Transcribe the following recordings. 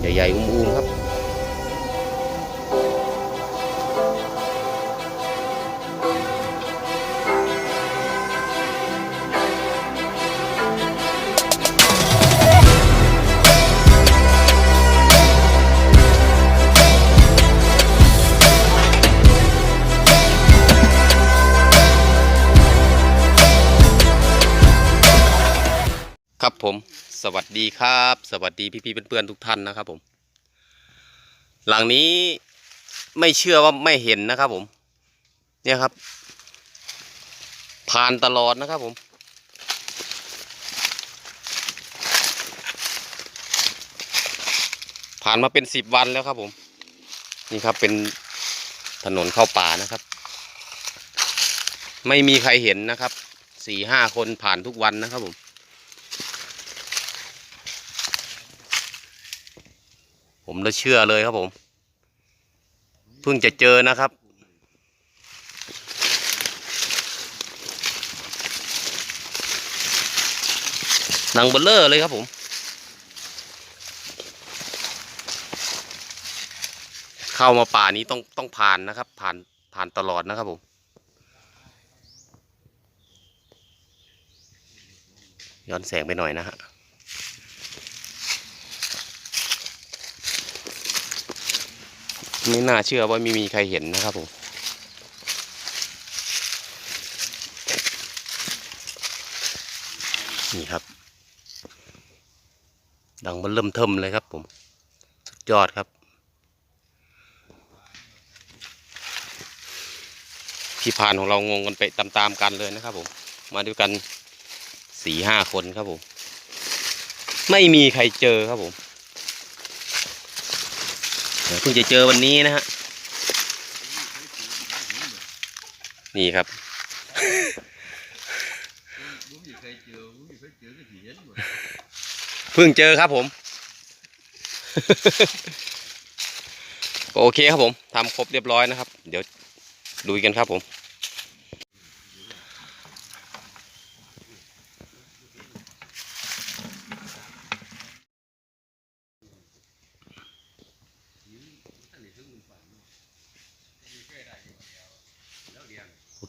ใหญ่ๆอุ้มๆครับ ครับผม สวัสดีครับ สวัสดีพี่ๆเพื่อนๆทุกท่านนะครับผม หลังนี้ไม่เชื่อว่าไม่เห็นนะครับผม เนี่ยครับ ผ่านตลอดนะครับผม ผ่านมาเป็นสิบวันแล้วครับผม นี่ครับเป็นถนนเข้าป่านะครับ ไม่มีใครเห็นนะครับสี่ห้าคนผ่านทุกวันนะครับผม ผมเลยเชื่อเลยครับผม เพิ่งจะเจอนะครับหนังเบลเลอร์เลยครับผม เข้ามาป่านี้ต้องต้องผ่านนะครับ ผ่านผ่านตลอดนะครับผมย้อนแสงไปหน่อยนะฮะ ไม่น่าเชื่อว่าไม่มีใครเห็นนะครับผมนี่ครับ ดังมันเริ่มเทิมเลยครับผม สุดยอดครับ ที่ผ่านของเรางงกันไปตามๆกันเลยนะครับผม มาด้วยกันสี่ห้าคนครับผม ไม่มีใครเจอครับผม เดี๋ยวเพิ่งจะเจอวันนี้นะฮะ นี่ครับเพิ่งเจอครับผม โอเคครับผมทำครบเรียบร้อยนะครับ เดี๋ยวดูกันครับผม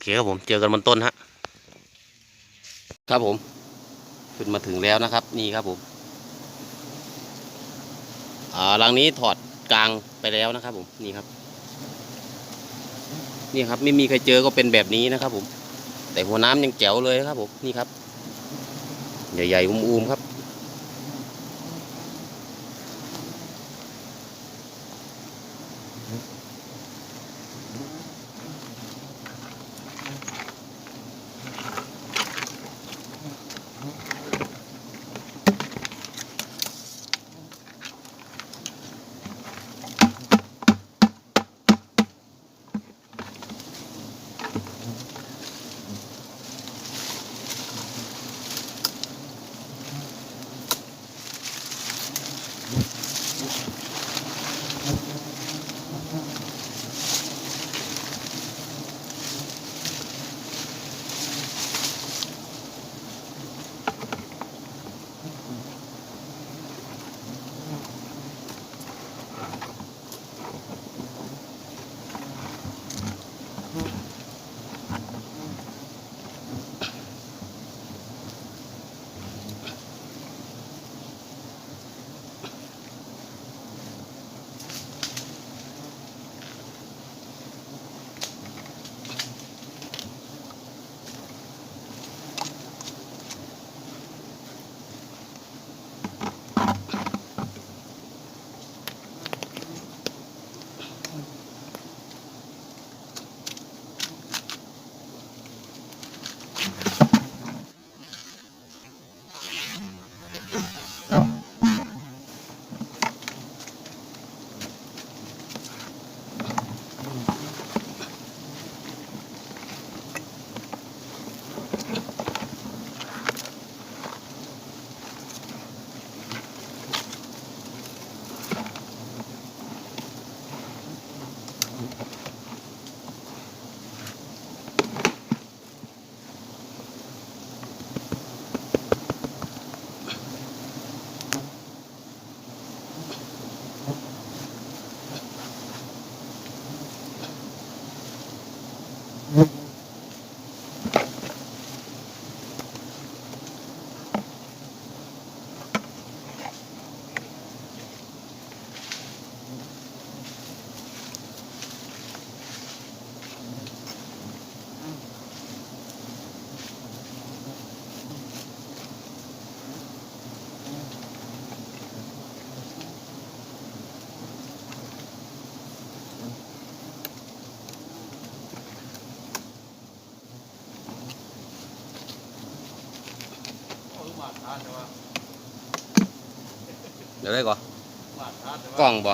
คครับผมเจอกันบนต้นฮะครับผม ขึ้นมาถึงแล้วนะครับ นี่ครับผมอ่ารังนี้ถอดกลางไปแล้วนะครับ ผมนี่ครับ นี่ครับ ไม่มีใครเจอก็เป็นแบบนี้นะครับ ผม แต่หัวน้ำยังแจ๋วเลยครับผมนี่ครับ ใหญ่ๆอุ้มๆครับ เดี๋ยวได้ก่อนมาชาร์จแต่กล้ว่าองบ่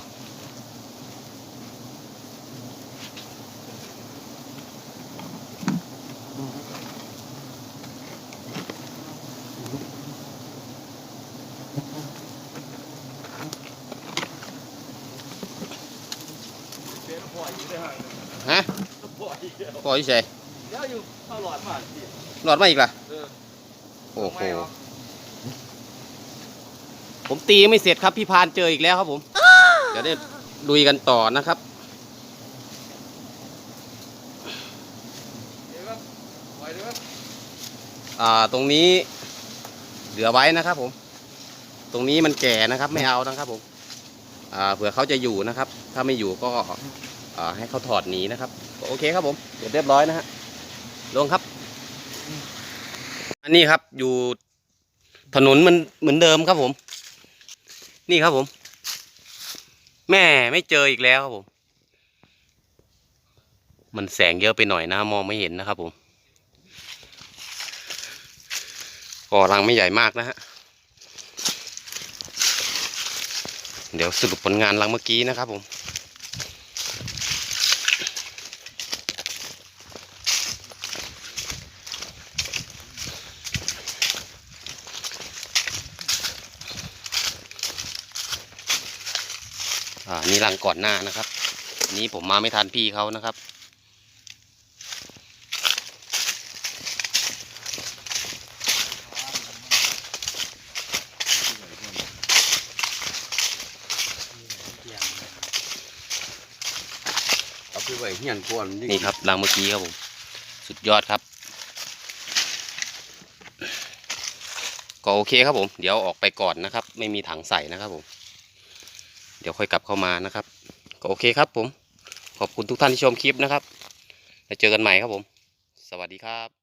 ฮะปล่อยเดียวปล่อยเฉยเดี๋ยวอยู่เข้าหลอดมาสิหลอดมาอีกล่ะ เออโอ้โหไม่เา ผมตีไม่เสร็จครับพี่พานเจออีกแล้วครับผม เดี๋ยวได้ลุยกันต่อนะครับเดี๋ยวครับปล่อยเดี๋ยวครับอ่าตรงนี้เหลือไว้นะครับผม ตรงนี้มันแก่นะครับ ไม่เอานะครับผมอ่าเผื่อเขาจะอยู่นะครับ ถ้าไม่อยู่ก็อ่าให้เขาถอดหนีนะครับ โอเคครับผมเสร็จเรียบร้อยนะฮะลงครับ อันนี้ครับอยู่ถนนมันเหมือนเดิมครับผม นี่ครับผม แม่ไม่เจออีกแล้วครับผม มันแสงเยอะไปหน่อยนะ มองไม่เห็นนะครับผมกอรังไม่ใหญ่มากนะฮะเดี๋ยวสรุปผลงานรังเมื่อกี้นะครับผม อ่านี่รังก่อนหน้านะครับ นี้ผมมาไม่ทันพี่เขานะครับ เอาไปไว้เฮียนก่อนนี่ครับรังเมื่อกี้ครับผม สุดยอดครับ ก็โอเคครับผม เดี๋ยวออกไปก่อนนะครับ ไม่มีถังใส่นะครับผม เดี๋ยวค่อยกลับเข้ามานะครับก็โอเคครับผม ขอบคุณทุกท่านที่ชมคลิปนะครับแล้วเจอกันใหม่ครับผม สวัสดีครับ